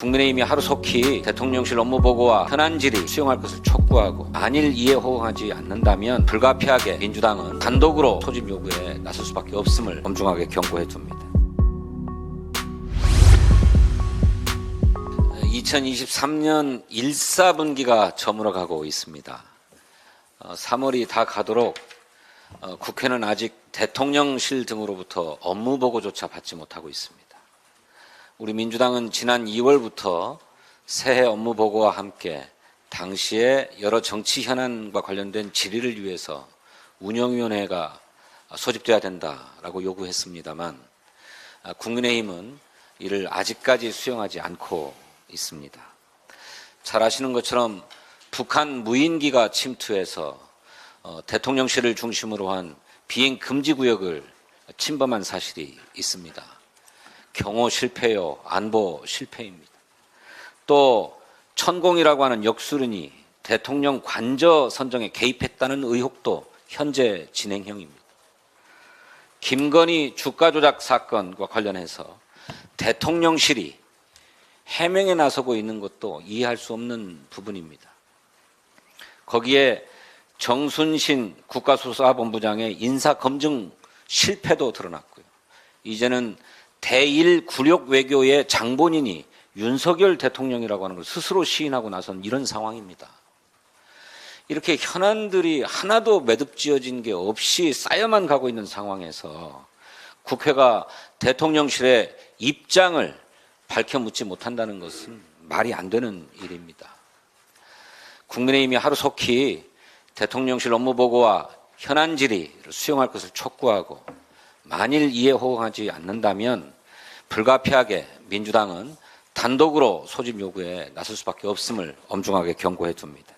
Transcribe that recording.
국민의힘이 하루속히 대통령실 업무 보고와 현안 질의 수용할 것을 촉구하고 만일 이에 호응하지 않는다면 불가피하게 민주당은 단독으로 소집 요구에 나설 수밖에 없음을 엄중하게 경고해 둡니다. 2023년 1사분기가 저물어가고 있습니다. 3월이 다 가도록 어, 국회는 아직 대통령실 등으로부터 업무 보고조차 받지 못하고 있습니다. 우리 민주당은 지난 2월부터 새해 업무 보고와 함께 당시에 여러 정치 현안과 관련된 질의를 위해서 운영위원회가 소집돼야 된다라고 요구했습니다만 아, 국민의힘은 이를 아직까지 수용하지 않고 있습니다. 잘 아시는 것처럼 북한 무인기가 침투해서 어, 대통령실을 중심으로 한 비행 금지 구역을 침범한 사실이 있습니다. 경호 실패요, 안보 실패입니다. 또 천공이라고 하는 역술인이 대통령 관저 선정에 개입했다는 의혹도 현재 진행형입니다. 김건희 주가 조작 사건과 관련해서 대통령실이 해명에 나서고 있는 것도 이해할 수 없는 부분입니다. 거기에 정순신 국가수사본부장의 인사검증 실패도 드러났고요. 이제는 대일 굴욕 외교의 장본인이 윤석열 대통령이라고 하는 걸 스스로 시인하고 나선 이런 상황입니다. 이렇게 현안들이 하나도 매듭지어진 게 없이 쌓여만 가고 있는 상황에서 국회가 대통령실의 입장을 밝혀 묻지 못한다는 것은 말이 안 되는 일입니다. 국민의힘이 하루속히 대통령실 업무 보고와 현안 질의를 수용할 것을 촉구하고 만일 이에 호응하지 않는다면 불가피하게 민주당은 단독으로 소집 요구에 나설 수밖에 없음을 엄중하게 경고해 둡니다.